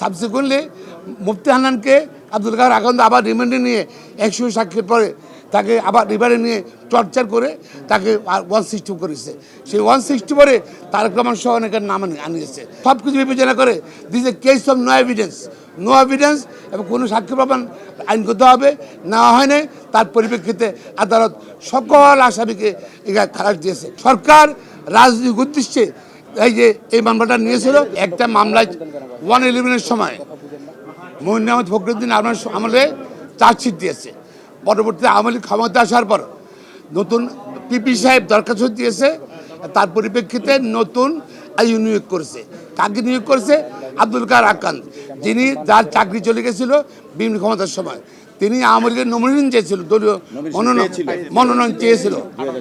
Subsequently মুফতি হান্নানকে আব্দুল কাদের আকন্দ আবার রিমান্ডে নিয়ে একশো সাক্ষীর পরে তাকে আবার রিমান্ডে নিয়ে টর্চার করে তাকে ওয়ান সিক্সটি করেছে। সেই ওয়ান সিক্সটি পরে তারেক রহমান সহ অনেকের নাম আনি- আনিয়েছে। সব কিছু বিবেচনা করে this a case of no evidence no evidence এবং কোনো সাক্ষী প্রমাণ আইন করতে হবে নেওয়া হয়নি তার পরিপ্রেক্ষিতে আদালত সকল আসামিকে খালাস দিয়েছে। সরকার রাজনৈতিক উদ্দেশ্যে এই যে এই মামলাটা নিয়েছিল একটা মামলায় ওয়ান ইলেভেনের সময়। মহিন আহমদ ফখরুদ্দিন আপনার আমলে চার্জশিট দিয়েছে। পরবর্তীতে আওয়ামী লীগ ক্ষমতা আসার পর নতুন পিপি সাহেব দরখাস্ত দিয়েছে। তার পরিপ্রেক্ষিতে নতুন আইন নিয়োগ করেছে। কাকে নিয়োগ করেছে? আব্দুল কার আকান যিনি যার চাকরি চলে গেছিল বিভিন্ন ক্ষমতার সময়। তিনি আওয়ামী লীগের নমিনেশন চেয়েছিল দলীয় মনোনয়ন মনোনয়ন চেয়েছিল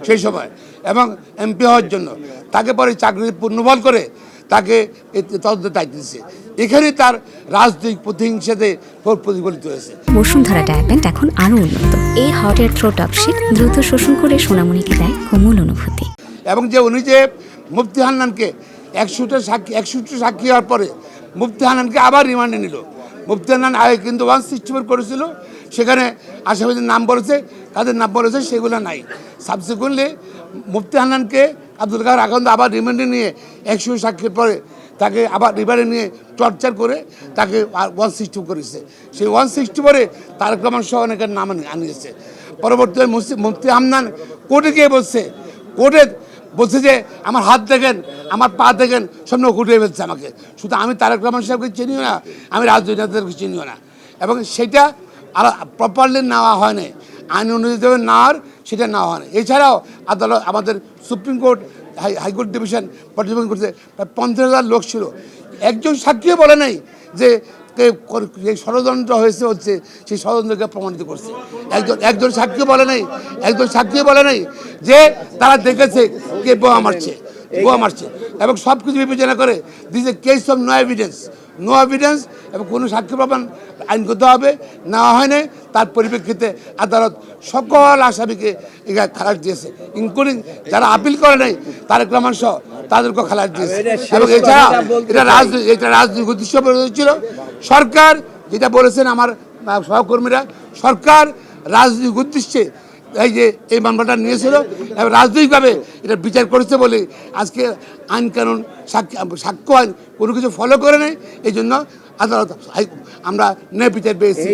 সেই সময় এবং এমপি হওয়ার জন্য। তাকে পরে চাকরি পূর্ণবল করে তাকে এতে তদন্ত দায়িত্ব দিচ্ছে এখানে তার রাজনৈতিক প্রতিহিংসাতে প্রতিফলিত হয়েছে। বসুন্ধরা ডায়াপেন্ট এখন আরও উন্নত। এই হট এয়ার থ্রো টপশিট দ্রুত শোষণ করে সোনামণিকে দেয় কোমল অনুভূতি। এবং যে উনি যে মুফতি হান্নানকে একশোটা সাক্ষী একশোটা সাক্ষী হওয়ার পরে মুফতি হান্নানকে আবার রিমান্ডে নিল। মুফতি হান্নান আগে কিন্তু ওয়ান সিক্সটি ফোর করেছিল। সেখানে আসামিদের নাম বলেছে তাদের নাম বলেছে সেগুলো নাই। সাবসিকুয়েন্টলি মুফতি হান্নানকে আব্দুল কাদের আকন্দ আবার রিমান্ডে নিয়ে একশো সাক্ষীর পরে তাকে আবার রিমান্ডে নিয়ে টর্চার করে তাকে ওয়ান সিক্সটি করেছে। সেই ওয়ান সিক্সটি পরে তারেক রহমান সহ অনেকের নাম আনি- আনিয়েছে। পরবর্তীতে মুফতি- হামনান কোর্টে গিয়ে বলছে, কোর্টে বলছে যে, আমার হাত দেখেন, আমার পা দেখেন সব নখ উঠে ফেলছে আমাকে। শুধু আমি তারেক রহমান সাহেবকে চিনিও না, আমি রাজনৈতিক চিনিও না। এবং সেটা আর প্রপারলি নেওয়া হয়নি আইন অনুযায়ী নেওয়ার সেটা নেওয়া হয়নি এছাড়াও আদালত, আমাদের supreme court, high, high court division পর্যবেক্ষণ করছে, প্রায় পঞ্চাশ হাজার লোক ছিল। একজন সাক্ষীও বলে নাই যে যে ষড়যন্ত্র হয়েছে হচ্ছে, সেই ষড়যন্ত্রকে প্রমাণিত করছে। একজন একজন সাক্ষী বলে নাই, একজন সাক্ষী বলে নাই যে তারা দেখেছে কে বোয়া মারছে বোয়া মারছে। এবং সব কিছু বিবেচনা করে this a case of no evidence no evidence এবং কোনো সাক্ষী প্রমাণ আইনগত হবে নেওয়া হয়নি তার পরিপ্রেক্ষিতে আদালত সকল আসামিকে এখানে খালাস দিয়েছে ইনক্লুডিং যারা আপিল করে নাই তারেক রহমান সহ তাদেরকেও খালাস দিয়েছে। এবং এছাড়া এটা রাজনীতি এটা রাজনৈতিক উদ্দেশ্য ছিল। সরকার যেটা বলেছেন আমার সহকর্মীরা সরকার রাজনৈতিক উদ্দেশ্যে এই যে এই মামলাটা নিয়েছিল এবং রাজনৈতিকভাবে এটা বিচার করেছে বলে আজকে আইন কানুন সাক্ষ্য আইন কোনো কিছু ফলো করে নেই এই জন্য আদালত আমরা ন্যায় বিচার পেয়েছি।